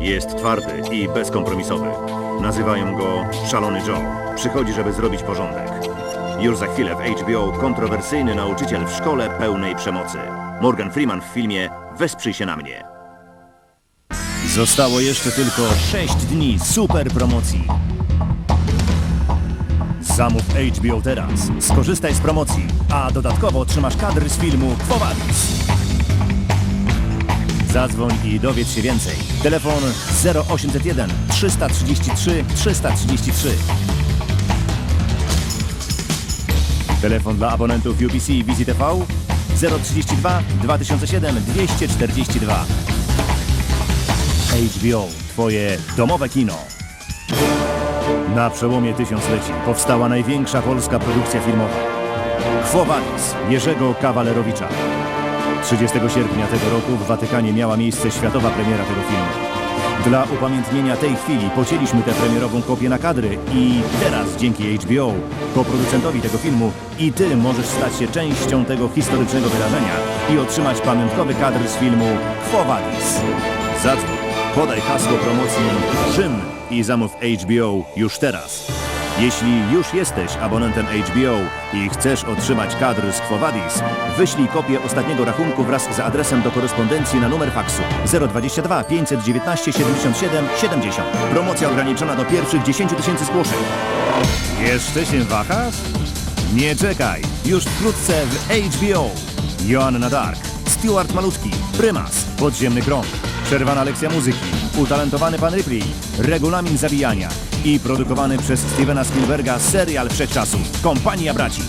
Jest twardy i bezkompromisowy. Nazywają go Szalony Joe. Przychodzi, żeby zrobić porządek. Już za chwilę w HBO kontrowersyjny nauczyciel w szkole pełnej przemocy. Morgan Freeman w filmie Wesprzyj się na mnie. Zostało jeszcze tylko 6 dni super promocji. Zamów HBO teraz. Skorzystaj z promocji, a dodatkowo otrzymasz kadry z filmu Quo. Zadzwoń i dowiedz się więcej. Telefon 0801 333 333. Telefon dla abonentów UPC i Wizji TV 032 2007 242. HBO, twoje domowe kino. Na przełomie tysiącleci powstała największa polska produkcja filmowa. Quo Jerzego Kawalerowicza. 30 sierpnia tego roku w Watykanie miała miejsce światowa premiera tego filmu. Dla upamiętnienia tej chwili pocięliśmy tę premierową kopię na kadry i teraz dzięki HBO, koproducentowi tego filmu, i ty możesz stać się częścią tego historycznego wydarzenia i otrzymać pamiątkowy kadr z filmu Quo Vadis. Zadzwoń, podaj hasło promocji Rzym i zamów HBO już teraz. Jeśli już jesteś abonentem HBO i chcesz otrzymać kadr z Quo Vadis, wyślij kopię ostatniego rachunku wraz z adresem do korespondencji na numer faksu 022 519 77 70. Promocja ograniczona do pierwszych 10 tysięcy zgłoszeń. Jeszcze się wahasz? Nie czekaj, już wkrótce w HBO. Joanna Dark, Stuart Malutki, Prymas, Podziemny Krąg, Przerwana lekcja muzyki, Utalentowany Pan Ripley, Regulamin Zabijania i produkowany przez Stevena Spielberga serial Wszechczasów, Kompania Braci.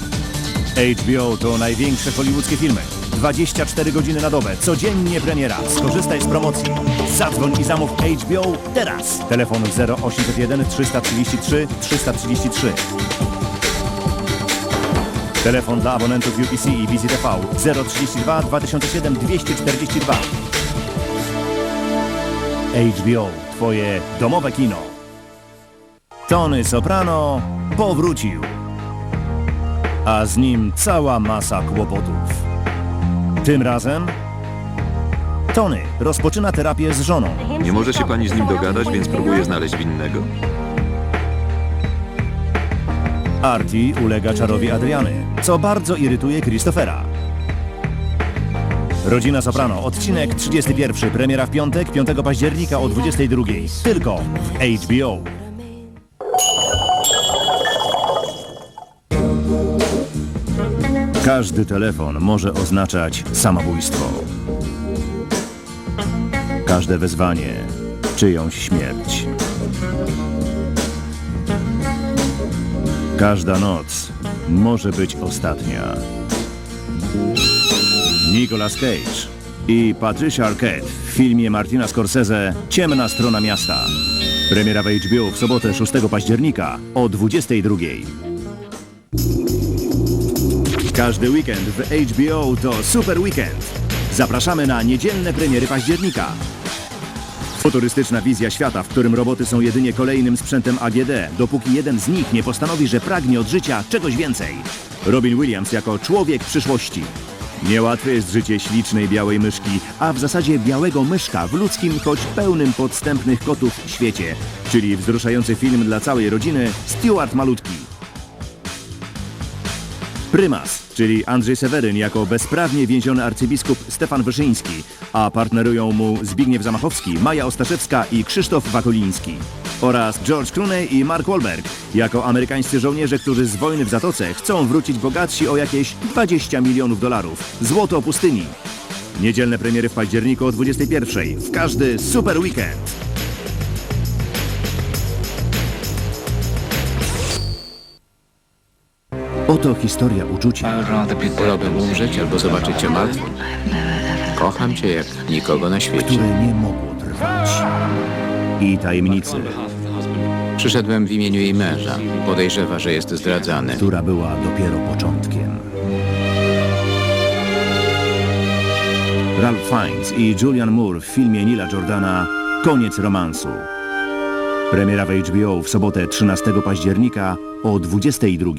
HBO to największe hollywoodzkie filmy. 24 godziny na dobę, codziennie premiera. Skorzystaj z promocji. Zadzwoń i zamów HBO teraz. Telefon 0801 333 333. Telefon dla abonentów UPC i Wizji TV 032 2007 242. HBO, twoje domowe kino. Tony Soprano powrócił. A z nim cała masa kłopotów. Tym razem Tony rozpoczyna terapię z żoną. Nie może się pani z nim dogadać, więc próbuję znaleźć winnego. Artie ulega czarowi Adriany, co bardzo irytuje Christophera. Rodzina Soprano, odcinek 31, premiera w piątek, 5 października o 22. Tylko w HBO. Każdy telefon może oznaczać samobójstwo. Każde wezwanie czyjąś śmierć. Każda noc może być ostatnia. Nicolas Cage i Patricia Arquette w filmie Martina Scorsese Ciemna strona miasta. Premiera w HBO w sobotę 6 października o 22. Każdy weekend w HBO to super weekend. Zapraszamy na niedzielne premiery października. Futurystyczna wizja świata, w którym roboty są jedynie kolejnym sprzętem AGD, dopóki jeden z nich nie postanowi, że pragnie od życia czegoś więcej. Robin Williams jako człowiek przyszłości. Niełatwe jest życie ślicznej białej myszki, a w zasadzie białego myszka w ludzkim, choć pełnym podstępnych kotów świecie, czyli wzruszający film dla całej rodziny Stuart Malutki. Prymas, czyli Andrzej Seweryn jako bezprawnie więziony arcybiskup Stefan Wyszyński, a partnerują mu Zbigniew Zamachowski, Maja Ostaszewska i Krzysztof Wakoliński. Oraz George Clooney i Mark Wahlberg jako amerykańscy żołnierze, którzy z wojny w Zatoce chcą wrócić bogatsi o jakieś 20 milionów dolarów. Złoto pustyni. Niedzielne premiery w październiku o 21. W każdy super weekend. Oto historia uczucia. Wolałbym umrzeć albo zobaczyć cię martwą. Kocham cię jak nikogo na świecie. które nie mogło trwać. I tajemnicy, Przyszedłem w imieniu jej męża. Podejrzewa, że jest zdradzany. która była dopiero początkiem. Ralph Fiennes i Julian Moore w filmie Nila Jordana Koniec romansu. Premiera w HBO w sobotę 13 października o 22.